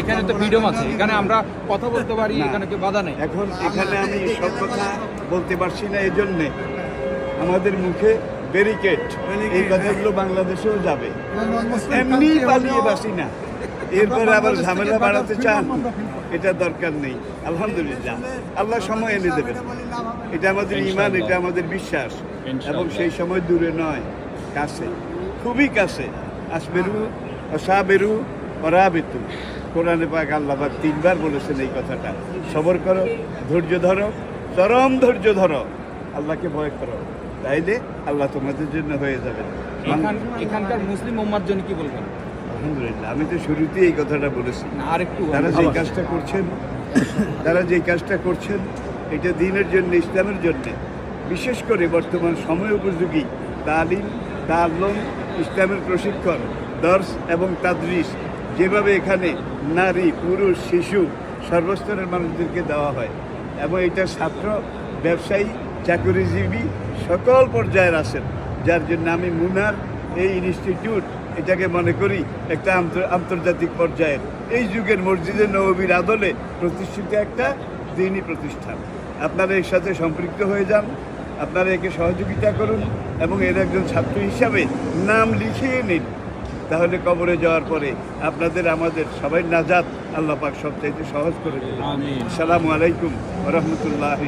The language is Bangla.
এখানে তো ফ্রিডম আছে। এখানে আমরা কথা বলতে পারি না। এখানে কেউ বাধা নেই। এখন এখানে আমি সব কথা বলতে পারছি না এই জন্যে আমাদের মুখে ব্যারিকেড এই কথাগুলো বাংলাদেশেও যাবে। এমনি পালিয়ে বাসি না। এরপরে আবার ঝামেলা বাড়াতে চান এটা দরকার নেই। আলহামদুলিল্লাহ। আল্লাহ সময় এনে দেবেন। এটা আমাদের ইমান এটা আমাদের বিশ্বাস। এবং সেই সময় দূরে নয় কাছে। খুবই কাছে। আসবেরু অসাবেরু অরাবেতু কোরআনে পাক আল্লাহ পাক তিনবার বলেছেন এই কথাটা। সবর করো ধৈর্য ধরো চরম ধৈর্য ধরো। আল্লাহকে ভয় করো। তাইলে আল্লাহ তোমাদের জন্য হয়ে যাবে। এখানকার মুসলিম উম্মার জন্য কি বলবেন? আলহামদুলিল্লাহ আমি তো শুরুতেই এই কথাটা বলেছি। না, আর একটু তারা যে কাজটা করছেন তারা যে কাজটা করছেন এটা দিনের জন্য ইসলামের জন্য। বিশেষ করে বর্তমান সময় উপযোগী তালিম তালম ইসলামের প্রশিক্ষণ দর্শ এবং তাদরিস যেভাবে এখানে নারী, পুরুষ, শিশু, সর্বস্তরের মানুষদেরকে দেওয়া হয় এবং এটা ছাত্র, ব্যবসায়ী, চাকরিজীবী সকল পর্যায়ের আছেন, যার জন্য আমি মুনার এই ইনস্টিটিউট এটাকে মনে করি একটা আন্তর- আন্তর্জাতিক পর্যায়ের। এই যুগের মসজিদে নবীর আদলে প্রতিষ্ঠিত একটা দিনই প্রতিষ্ঠান। আপনারা এর সাথে সম্পৃক্ত হয়ে যান, আপনারা একে সহযোগিতা করুন এবং এর একজন ছাত্র হিসাবে নাম লিখিয়ে নিন। তাহলে কবরে যাওয়ার পরে আপনাদের আমাদের সবাই নাজাত আল্লাহ পাক সবচাইতে সহজ করে দেবেন। আসসালামু আলাইকুম রহমতুল্লাহ